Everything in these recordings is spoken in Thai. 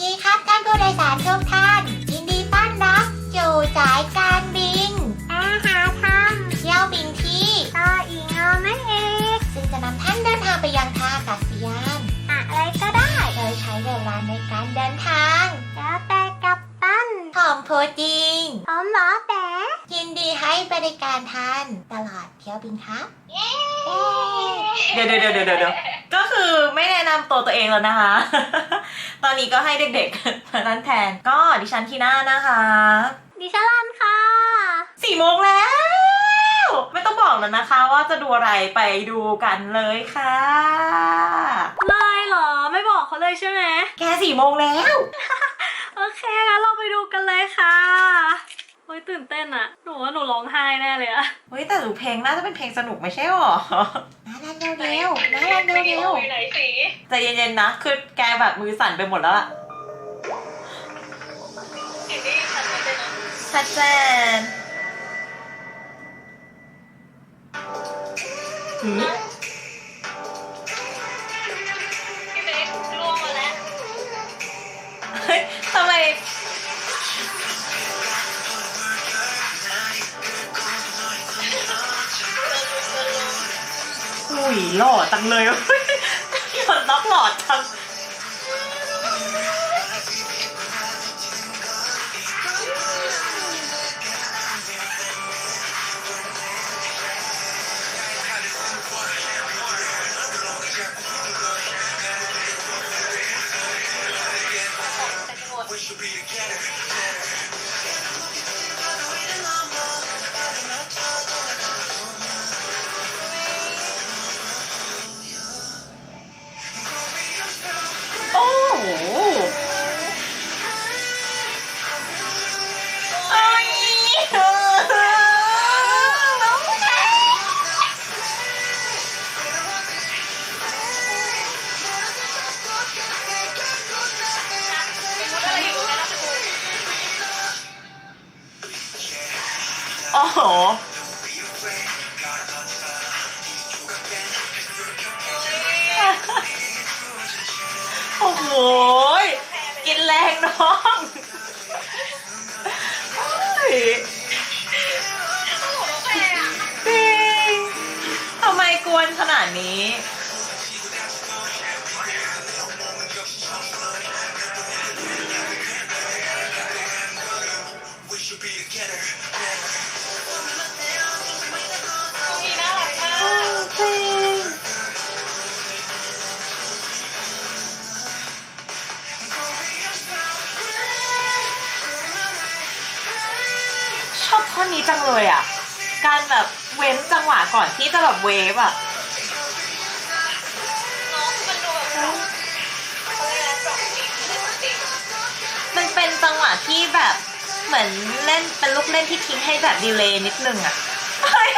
ดีครับท่านผู้โดยสารทุกท่าน ยินดีต้อนรับสู่สายการบินอาหาทำเที่ยวบินที่ต่ออีงอนั่นเองซึ่งจะนำท่านเดินทางไปยังท่าอากาศยานอะไรก็ได้โดยใช้เวลาในการเดินทางแล้วแต่กับตันผมพูดจริงผมหมอแต่ยินดีให้บริการท่านตลอดเที่ยวบินครับเย้เดี๋ยวเดี๋ยวเดี๋ยวเดี๋ยวเดี๋ยวก็คือไม่แนะนำตัวตัวเองแล้วนะคะ ตอนนี้ก็ให้เด็กๆมานั้นแทน ก็ดิฉันทีน่านะคะ ดิฉันลันค่ะสี่โมงแล้ว ไม่ต้องบอกแล้วนะคะ ว่าจะดูอะไรไปดูกันเลยค่ะเลยเหรอ ไม่บอกเขาเลยใช่ไหม แกสี่โมงแล้ว โอเคงั้นเราไปดูกันเลยค่ะโอ้ยตื่นเต้นอะหนูว่าหนูร้องไห้แน่เลยอะเฮ้ยแต่ดูเพลงน่าจะเป็นเพลงสนุกไม่ใช่หรอ เร็วเร็วๆนะลองเร็วเร็วไหนสีใจเย็นๆนะ คือแกแบบมือสั่นไปหมดแล้วอะสีนี่ฉันไม่เป็นชัดเจนหืม หล่อจังเลยหลอดล็อกหลอดจัง หโอ้โห กินแรงน้องเฮ้ยจริงทำไมกวนขนาดนี้ จังเลยอะ การแบบเว้นจังหวะก่อนที่จะแบบเวฟอะน้องมันดูแบบเขาเรียกอะไรดรอปจริงไม่ได้จริงมันเป็นจังหวะที่แบบเหมือนเล่นเป็นลูกเล่นที่ทิ้งให้แบบดีเลย์นิดนึงอะเฮ้ย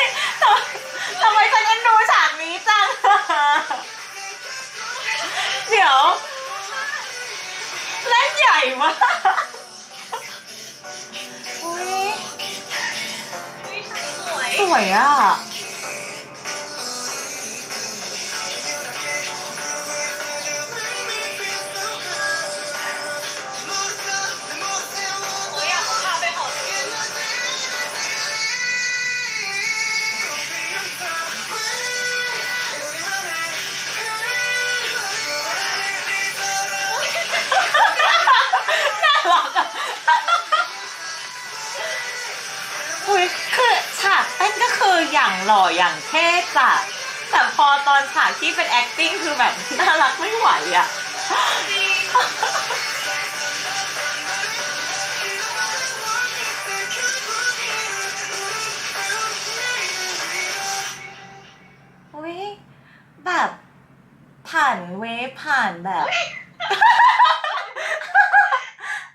ทำไมทำไมฉันเอ็นดูฉากนี้จัง เดี๋ยว เล่นใหญ่มาก สว ออย่างหล่ออย่างเท่จ้ะแต่พอตอนฉากที่เป็น acting คือแบบน่ารักไม่ไหวอะอุ้ยแบบผ่านเวฟผ่านแบบ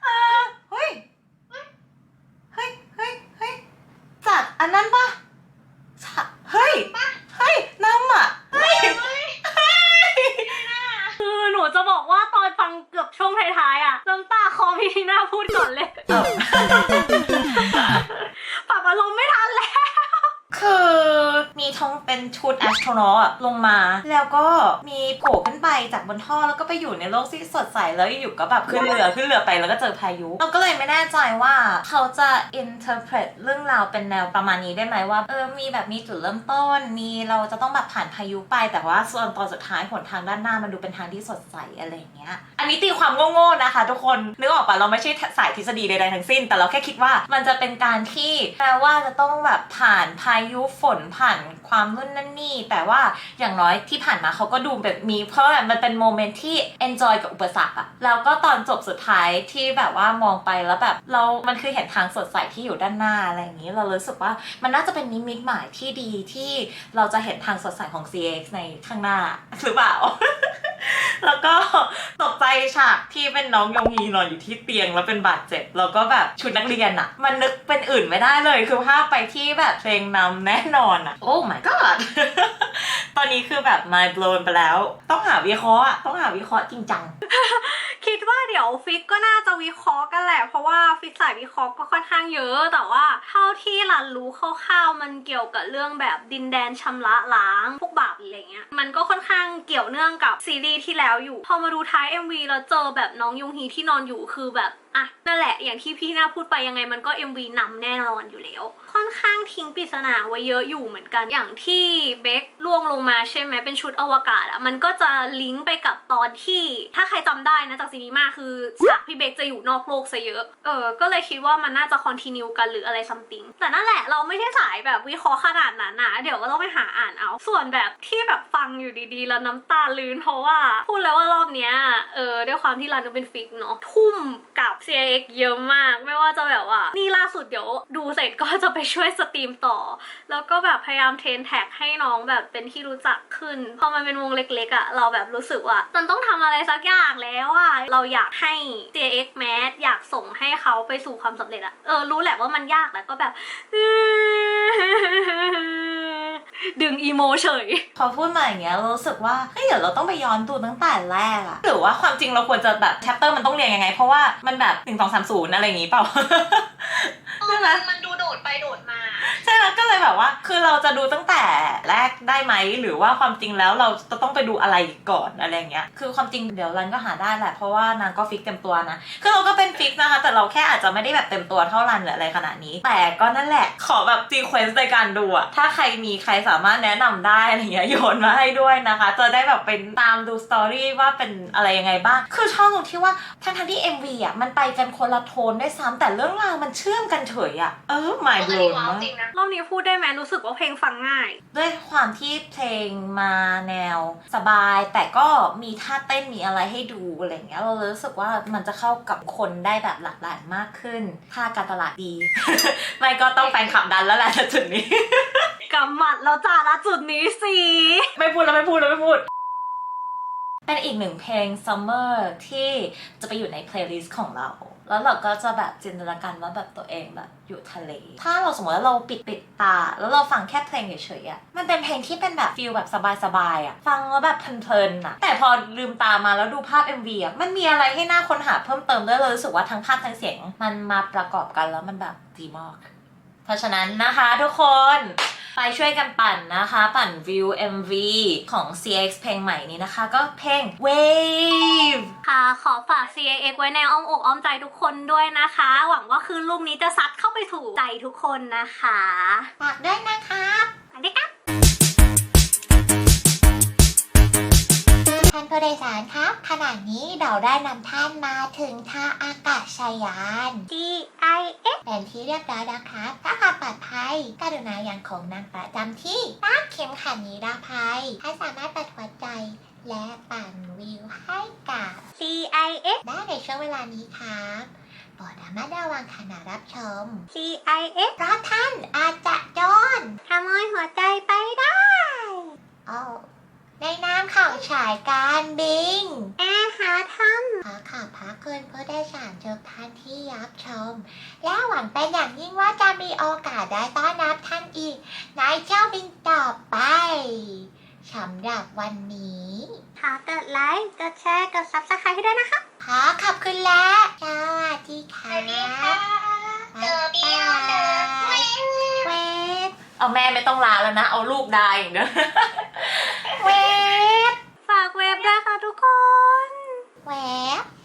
เออเฮ้ย เฮ้ย เฮ้ย เฮ้ย จากอันนั้นปะฉะเฮ้ย เฮ้ย น้ำอะ เฮ้ย เฮ้ย คือหนู จะบอกว่าตอนฟังเกือบช่วงท้ายๆอะน้ำตาคอพี่ทีน่าพูดก่อนเลยเอ้าปรับอารมณ์ไม่ทันแล้ว คือมีทั้งเป็นชุดแอสโทรนอตลงมา แล้วก็มีโผล่ขึ้นไปจากบนท่อแล้วก็ไปอยู่ในโลกที่สดใสแล้วอยู่ก็แบบขึ้นเรือขึ้นเรือไปแล้วก็เจอพายุ เราก็เลยไม่แน่ใจว่าเขาจะ interpret เรื่องราวเป็นแนวประมาณนี้ได้ไหมว่าเออมีแบบมีจุดเริ่มต้น มีเราจะต้องแบบผ่านพายุไป แต่ว่าส่วนตอนสุดท้ายหนทางด้านหน้ามันดูเป็นทางที่สดใสอะไรเงี้ย อันนี้ตีความโง่ๆนะคะ ทุกคนนึกออกปะเราไม่ใช่สายทฤษฎีใดๆทั้งสิ้น แต่เราแค่คิดว่ามันจะเป็นการที่แปลว่าจะต้องแบบผ่านพายุฝนผ่านความนู่นนั่นนี่ แต่ว่าอย่างน้อยที่ผ่านมาเขาก็ดูแบบมี เพราะแบบมันเป็นโมเมนต์ที่ enjoy กับอุปสรรคอะแล้วก็ตอนจบสุดท้ายที่แบบว่ามองไปแล้วแบบเรา มันคือเห็นทางสดใสที่อยู่ด้านหน้าอะไรอย่างนี้ เรารู้สึกว่ามันน่าจะเป็นนิมิตหมายที่ดีที่เราจะเห็นทางสดใสของ CX ในข้างหน้าหรือเปล่า แล้วก็ตกใจฉากที่เป็นน้องยองฮีนอนอยู่ที่เตียงแล้วเป็นบาดเจ็บ แล้วก็แบบชุดนักเรียนอะมันนึกเป็นอื่นไม่ได้เลย คือภาพไปที่แบบเพลงนำแน่นอนอะโอ้ my god ตอนนี้คือแบบ mind blown ไปแล้ว ต้องหาวิเคราะห์อะต้องหาวิเคราะห์จริงจัง ดว่าเดี๋ยวฟิกก็น่าจะวิเคราะห์กันแหละ เพราะว่าฟิกสายวิเคราะห์ก็ค่อนข้างเยอะ แต่ว่าเท่าที่รันรู้คร่าวๆมันเกี่ยวกับเรื่องแบบดินแดนชำระล้างพวกบาปอะไรเงี้ยมันก็ค่อนข้างเกี่ยวเนื่องกับซีรีส์ที่แล้วอยู่ พอมาดูท้าย MV แล้วเจอแบบน้องยุงฮีที่นอนอยู่คือแบบ อะนั่นแหละอย่างที่พี่น่าพูดไปยังไงมันก็ MV นำแน่นอนอยู่แล้ว ค่อนข้างทิ้งปริศนาไว้เยอะอยู่เหมือนกัน อย่างที่เบคล่วงลงมาใช่ไหมเป็นชุดอวกาศอะมันก็จะลิงก์ไปกับตอนที่ ถ้าใครจำได้นะจากซีนีมาคือฉากพี่เบคจะอยู่นอกโลกซะเยอะ เออ ก็เลยคิดว่ามันน่าจะคอนติเนียกันหรืออะไรซัมติงแต่นั่นแหละเราไม่ใช่สายแบบวิเคราะห์ขนาดนั้นนะเดี๋ยวก็ต้องไปหาอ่านเอา ส่วนแบบที่แบบฟังอยู่ดีๆ แล้วน้ำตาลื้นเพราะว่า พูดแล้วว่ารอบเนี้ยเออด้วยความที่รันเป็นฟิกเนาะทุ่มกับ CX เยอะมาก ไม่ว่าจะแบบว่า นี่ล่าสุดเดี๋ยวดูเสร็จก็จะไปช่วยสตรีมต่อ แล้วก็แบบพยายามเทรนแท็กให้น้องแบบเป็นที่รู้จักขึ้น พอมันเป็นวงเล็กๆอะ่ะ เราแบบรู้สึกว่ามันต้องทำอะไรสักอย่างแล้วอะ่ะ เราอยากให้ CX m a t อยากส่งให้เขาไปสู่ความสำเร็จอะเออรู้แหละว่ามันยากแต่ก็แบบ ดึงอีโมเฉย พอพูดมาอย่างเงี้ยเรารู้สึกว่าเฮ้ยเดี๋ยวเราต้องไปย้อนดูตั้งแต่แรกอะหรือว่าความจริงเราควรจะแบบแชปเตอร์มันต้องเรียงยังไง เพราะว่ามันแบบ1 2 3 0อะไรอย่างงี้เปล่า ใช่ไหม มันดูโดดไปโดดมา ใช่แล้วก็เลยแบบว่า คือเราจะดูตั้งแต่แรกได้ไหมหรือว่าความจริงแล้วเราจะต้องไปดูอะไรก่อนอะไรอย่างเงี้ยคือความจริงเดี๋ยวรันก็หาได้แหละเพราะว่านางก็ฟิกเต็มตัวนะคือเราก็เป็นฟิกนะคะแต่เราแค่อาจจะไม่ได้แบบเต็มตัวเท่ารันหรืออะไรขนาดนี้ แต่ก็นั่นแหละขอแบบซีเควนซ์ในการดูอะถ้าใครมีใครสามารถแนะนำได้อะไรเงี้ยโยนมาให้ด้วยนะคะจะได้แบบเป็นตามดูสตอรี่ว่าเป็นอะไรยังไงบ้างคือชอบตรงที่ว่าทั้งทั้งที่ MV อะมันไปกันคนละโทนด้วยซ้ำแต่เรื่องราวมันเชื่อมกันเฉยอะเออ my อัน blown นี้ว้าวมากจริงนะรอบนี้พูดได้ไหมรู้สึกว่าเพลงฟังง่าย ด้วยความที่เพลงมาแนวสบาย แต่ก็มีท่าเต้นมีอะไรให้ดูอะไรเงี้ยเราเลยรู้สึกว่ามันจะเข้ากับคนได้แบบหลากหลายมากขึ้นถ้าการตลาดดี ไม่ก็ต้องแฟนคลับดันแล้วแหละณจุดนี้กำหมัดแล้วจ้าณจุดนี้สิไม่พูดแล้วไม่พูดแล้วไม่พูด เป็นอีกหนึ่งเพลง Summer ที่จะไปอยู่ในเพลย์ลิสต์ของเรา แล้วเราก็จะแบบจินตนาการว่าแบบตัวเองแบบอยู่ทะเล ถ้าเราสมมติว่าเราปิดปิดตา แล้วเราฟังแค่เพลงเฉยๆอะมันเป็นเพลงที่เป็นแบบฟิลแบบสบายๆอะฟังแล้วแบบเพลินๆอะแต่พอลืมตามาแล้วดูภาพ MV อะมันมีอะไรให้น่าค้นหาเพิ่มเติมด้วยเลยรู้สึกว่าทั้งภาพทั้งเสียง มันมาประกอบกันแล้วมันแบบดีมาก เพราะฉะนั้นนะคะทุกคนไปช่วยกันปั่นนะคะ ปั่นวิว MV ของ CX เพลงใหม่นี้นะคะ ก็เพลง Wave ค่ะ ขอฝาก CAX ไว้ในอ้อมอกอ้อมใจทุกคนด้วยนะคะ หวังว่าคืนลูกนี้จะซัดเข้าไปถูกใจทุกคนนะคะ ฝากด้วยนะครับสวัสดีครับ ผู้โดยสารครับ ขณะนี้เราได้นำท่านมาถึงท่าอากาศยาน GIX เป็นที่เรียบร้อยแล้วครับถ้าความปลอดภัยกรุณายังคงนั่งประจำที่ตั้งเข็มขัดนิรภัยให้สามารถปัดหัวใจและปั่นวิวให้กับ CIX ได้ในช่วงเวลานี้ครับโปรดระมัดระวังขณะรับชม CIX เพราะท่านอาจจะโดนขโมยหัวใจไปได้อ้าว ในนามของฉายการบิงแอร์หาทขอขอบพระคุณผู้ได้สารทุกท่านที่รับชม และหวังเป็นอย่างยิ่งว่าจะมีโอกาสได้ต้อนรับท่านอีก ในเจ้าบินต่อไปสำหรับวันนี้ำขอกดไลค์ กดแชร์ กด subscribe ให้ด้วยนะคะ ขอขอบคุณและสวัสดีค่ะสวัสดีค่ะบ๊ายบายเวฟเอาแม่ไม่ต้องลาแล้วนะ เอาลูกได้อย่างเดียว เวฟ ฝากเว็บด้วยค่ะ ทุกคน แหวะ